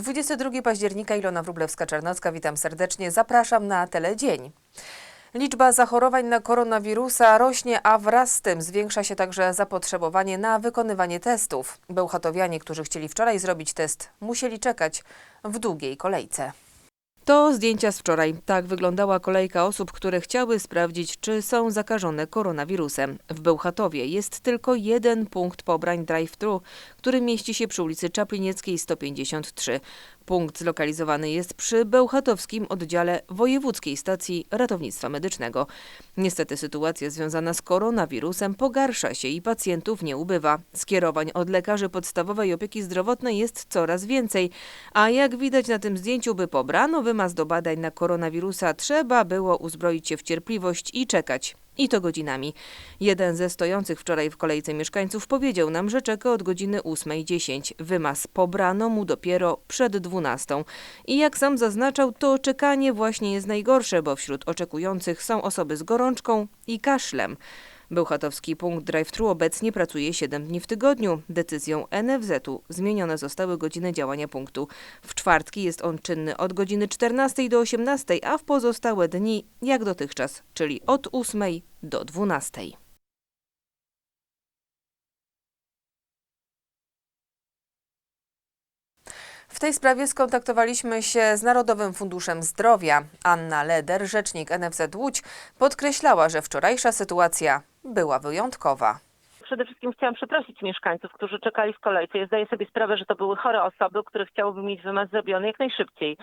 22 października Ilona Wróblewska-Czarnocka, witam serdecznie. Zapraszam na Teledzień. Liczba zachorowań na koronawirusa rośnie, a wraz z tym zwiększa się także zapotrzebowanie na wykonywanie testów. Bełchatowianie, którzy chcieli wczoraj zrobić test, musieli czekać w długiej kolejce. To zdjęcia z wczoraj. Tak wyglądała kolejka osób, które chciały sprawdzić, czy są zakażone koronawirusem. W Bełchatowie jest tylko jeden punkt pobrań drive-thru, który mieści się przy ulicy Czaplinieckiej 153. Punkt zlokalizowany jest przy Bełchatowskim oddziale Wojewódzkiej Stacji Ratownictwa Medycznego. Niestety sytuacja związana z koronawirusem pogarsza się i pacjentów nie ubywa. Skierowań od lekarzy podstawowej opieki zdrowotnej jest coraz więcej, a jak widać na tym zdjęciu, by pobrano wymaz do badań na koronawirusa, trzeba było uzbroić się w cierpliwość i czekać. I to godzinami. Jeden ze stojących wczoraj w kolejce mieszkańców powiedział nam, że czeka od godziny 8.10. Wymaz pobrano mu dopiero przed 12. I jak sam zaznaczał, to czekanie właśnie jest najgorsze, bo wśród oczekujących są osoby z gorączką i kaszlem. Bełchatowski punkt drive-thru obecnie pracuje 7 dni w tygodniu. Decyzją NFZ-u zmienione zostały godziny działania punktu. W czwartki jest on czynny od godziny 14 do 18, a w pozostałe dni jak dotychczas, czyli od 8 do 12. W tej sprawie skontaktowaliśmy się z Narodowym Funduszem Zdrowia. Anna Leder, rzecznik NFZ Łódź, podkreślała, że wczorajsza sytuacja była wyjątkowa. Przede wszystkim chciałam przeprosić mieszkańców, którzy czekali w kolejce. Ja zdaję sobie sprawę, że to były chore osoby, które chciałyby mieć wymaz zrobiony jak najszybciej.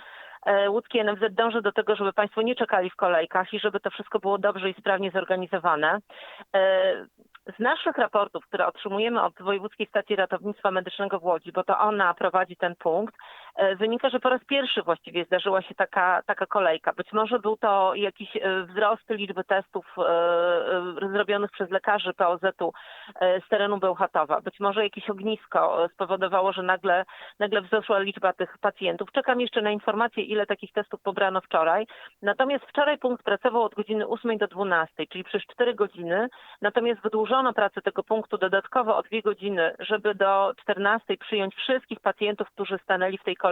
E, Łódzki NFZ dąży do tego, żeby Państwo nie czekali w kolejkach i żeby to wszystko było dobrze i sprawnie zorganizowane. E, Z naszych raportów, które otrzymujemy od Wojewódzkiej Stacji Ratownictwa Medycznego w Łodzi, bo to ona prowadzi ten punkt, wynika, że po raz pierwszy właściwie zdarzyła się taka, taka kolejka. Być może był to jakiś e, wzrost liczby testów e, e, zrobionych przez lekarzy POZ-u e, z terenu Bełchatowa. Być może jakieś ognisko e, spowodowało, że nagle, nagle wzrosła liczba tych pacjentów. Czekam jeszcze na informację, ile takich testów pobrano wczoraj. Natomiast wczoraj punkt pracował od godziny 8 do 12, czyli przez 4 godziny. Natomiast wydłużono pracę tego punktu dodatkowo o 2 godziny, żeby do 14 przyjąć wszystkich pacjentów, którzy stanęli w tej kolejce.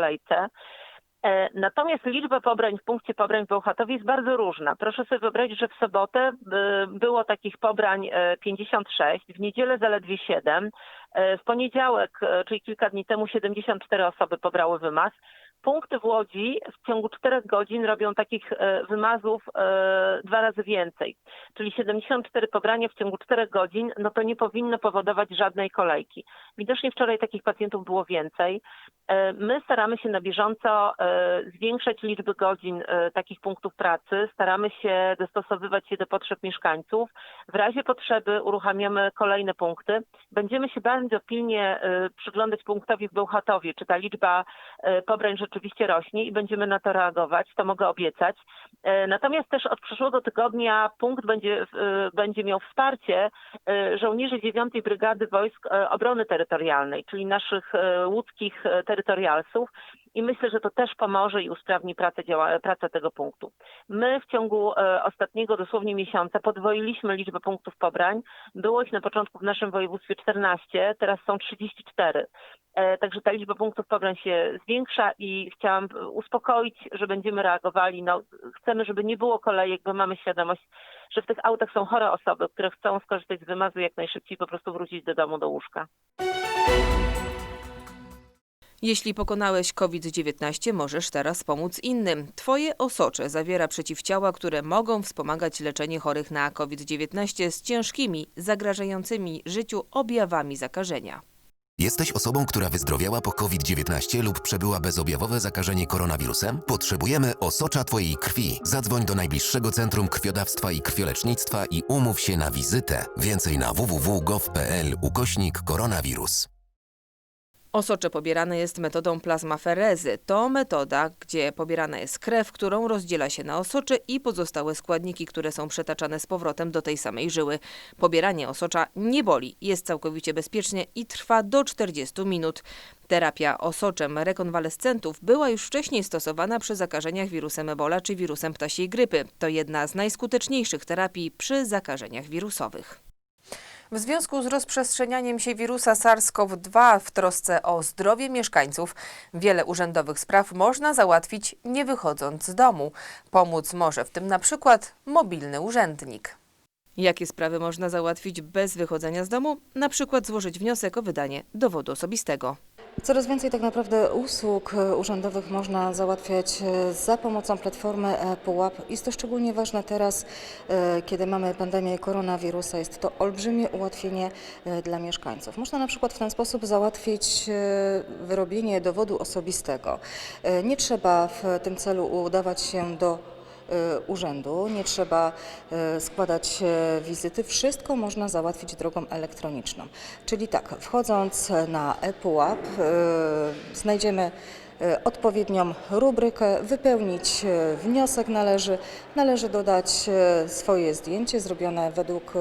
E, Natomiast liczba pobrań w punkcie pobrań w Bełchatowie jest bardzo różna. Proszę sobie wyobrazić, że w sobotę y, było takich pobrań e, 56, w niedzielę zaledwie 7, e, w poniedziałek, e, czyli kilka dni temu 74 osoby pobrały wymaz. Punkty w Łodzi w ciągu 4 godzin robią takich e, wymazów e, dwa razy więcej. Czyli 74 pobrania w ciągu 4 godzin, no to nie powinno powodować żadnej kolejki. Widocznie wczoraj takich pacjentów było więcej. E, My staramy się na bieżąco zwiększać liczbę godzin takich punktów pracy, staramy się dostosowywać się do potrzeb mieszkańców. W razie potrzeby uruchamiamy kolejne punkty. Będziemy się bardzo pilnie przyglądać punktowi w Bełchatowie, czy ta liczba pobrań rzeczywiście rośnie i będziemy na to reagować, to mogę obiecać. E, Natomiast też od przyszłego tygodnia punkt będzie, e, będzie miał wsparcie e, żołnierzy 9 Brygady Wojsk Obrony Terytorialnej, czyli naszych łódzkich terytorialsów i myślę, że to też pomoże i usprawni pracę, działa, pracę tego punktu. My w ciągu e, ostatniego dosłownie miesiąca podwoiliśmy liczbę punktów pobrań. Było ich na początku w naszym województwie 14, teraz są 34. E, Także ta liczba punktów pobrań się zwiększa i chciałam uspokoić, że będziemy reagowali. No, chcemy, żeby nie było kolejek, bo mamy świadomość, że w tych autach są chore osoby, które chcą skorzystać z wymazu jak najszybciej, po prostu wrócić do domu, do łóżka. Jeśli pokonałeś COVID-19, możesz teraz pomóc innym. Twoje osocze zawiera przeciwciała, które mogą wspomagać leczenie chorych na COVID-19 z ciężkimi, zagrażającymi życiu objawami zakażenia. Jesteś osobą, która wyzdrowiała po COVID-19 lub przebyła bezobjawowe zakażenie koronawirusem? Potrzebujemy osocza Twojej krwi. Zadzwoń do najbliższego Centrum Krwiodawstwa i Krwiolecznictwa i umów się na wizytę. Więcej na www.gov.pl ukośnik koronawirus. Osocze pobierane jest metodą plazmaferezy. To metoda, gdzie pobierana jest krew, którą rozdziela się na osocze i pozostałe składniki, które są przetaczane z powrotem do tej samej żyły. Pobieranie osocza nie boli, jest całkowicie bezpiecznie i trwa do 40 minut. Terapia osoczem rekonwalescentów była już wcześniej stosowana przy zakażeniach wirusem Ebola czy wirusem ptasiej grypy. To jedna z najskuteczniejszych terapii przy zakażeniach wirusowych. W związku z rozprzestrzenianiem się wirusa SARS-CoV-2 w trosce o zdrowie mieszkańców, wiele urzędowych spraw można załatwić nie wychodząc z domu. Pomóc może w tym na przykład mobilny urzędnik. Jakie sprawy można załatwić bez wychodzenia z domu? Na przykład złożyć wniosek o wydanie dowodu osobistego. Coraz więcej tak naprawdę usług e, urzędowych można załatwiać e, za pomocą platformy e-PUAP. Jest to szczególnie ważne teraz, e, kiedy mamy pandemię koronawirusa. Jest to olbrzymie ułatwienie dla mieszkańców. Można na przykład w ten sposób załatwić wyrobienie dowodu osobistego. Nie trzeba w tym celu udawać się do urzędu, nie trzeba e, składać e, wizyty, wszystko można załatwić drogą elektroniczną. Czyli tak, wchodząc na ePUAP znajdziemy odpowiednią rubrykę, wypełnić e, wniosek należy, należy dodać e, swoje zdjęcie zrobione według e,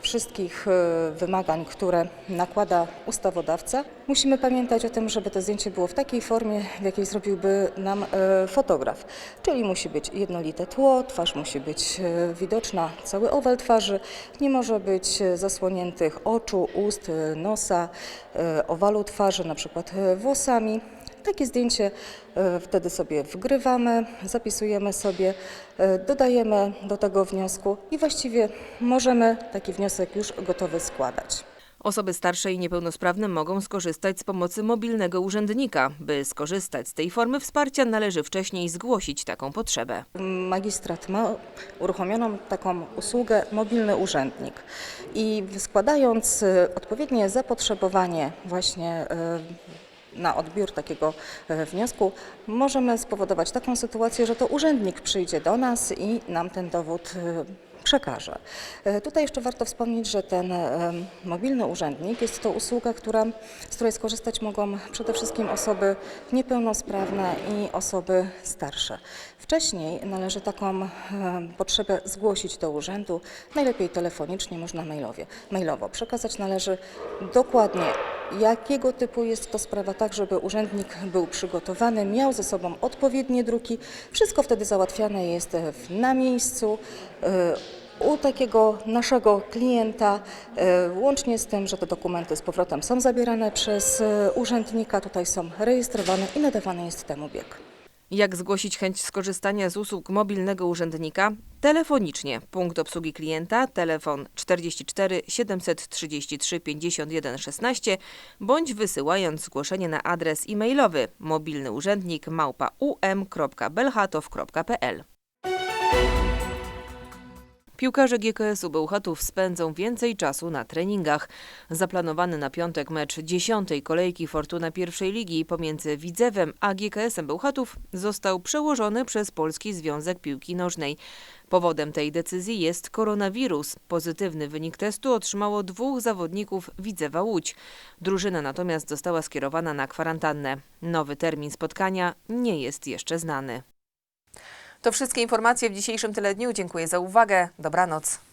wszystkich e, wymagań, które nakłada ustawodawca. Musimy pamiętać o tym, żeby to zdjęcie było w takiej formie, w jakiej zrobiłby nam e, fotograf. Czyli musi być jednolite tło, twarz musi być e, widoczna, cały owal twarzy, nie może być e, zasłoniętych oczu, ust, e, nosa, e, owalu twarzy, na przykład e, włosami. Takie zdjęcie e, wtedy sobie wgrywamy, zapisujemy sobie, e, dodajemy do tego wniosku i właściwie możemy taki wniosek już gotowy składać. Osoby starsze i niepełnosprawne mogą skorzystać z pomocy mobilnego urzędnika. By skorzystać z tej formy wsparcia, należy wcześniej zgłosić taką potrzebę. Magistrat ma uruchomioną taką usługę mobilny urzędnik i składając e, odpowiednie zapotrzebowanie właśnie na odbiór takiego e, wniosku, możemy spowodować taką sytuację, że to urzędnik przyjdzie do nas i nam ten dowód e, przekaże. E, Tutaj jeszcze warto wspomnieć, że ten mobilny urzędnik jest to usługa, która, z której skorzystać mogą przede wszystkim osoby niepełnosprawne i osoby starsze. Wcześniej należy taką potrzebę zgłosić do urzędu, najlepiej telefonicznie, można mailowie, mailowo. Przekazać należy dokładnie, jakiego typu jest to sprawa, tak żeby urzędnik był przygotowany, miał ze sobą odpowiednie druki. Wszystko wtedy załatwiane jest na miejscu. e, u takiego naszego klienta, e, łącznie z tym, że te dokumenty z powrotem są zabierane przez e, urzędnika, tutaj są rejestrowane i nadawany jest temu bieg. Jak zgłosić chęć skorzystania z usług mobilnego urzędnika? Telefonicznie. Punkt obsługi klienta, telefon 44 733 51 16 bądź wysyłając zgłoszenie na adres e-mailowy mobilny urzędnik małpa um.belchatow.pl. Piłkarze GKS-u Bełchatów spędzą więcej czasu na treningach. Zaplanowany na piątek mecz dziesiątej kolejki Fortuna pierwszej ligi pomiędzy Widzewem a GKS-em Bełchatów został przełożony przez Polski Związek Piłki Nożnej. Powodem tej decyzji jest koronawirus. Pozytywny wynik testu otrzymało dwóch zawodników Widzewa Łódź. Drużyna natomiast została skierowana na kwarantannę. Nowy termin spotkania nie jest jeszcze znany. To wszystkie informacje w dzisiejszym Tyledniu. Dziękuję za uwagę. Dobranoc.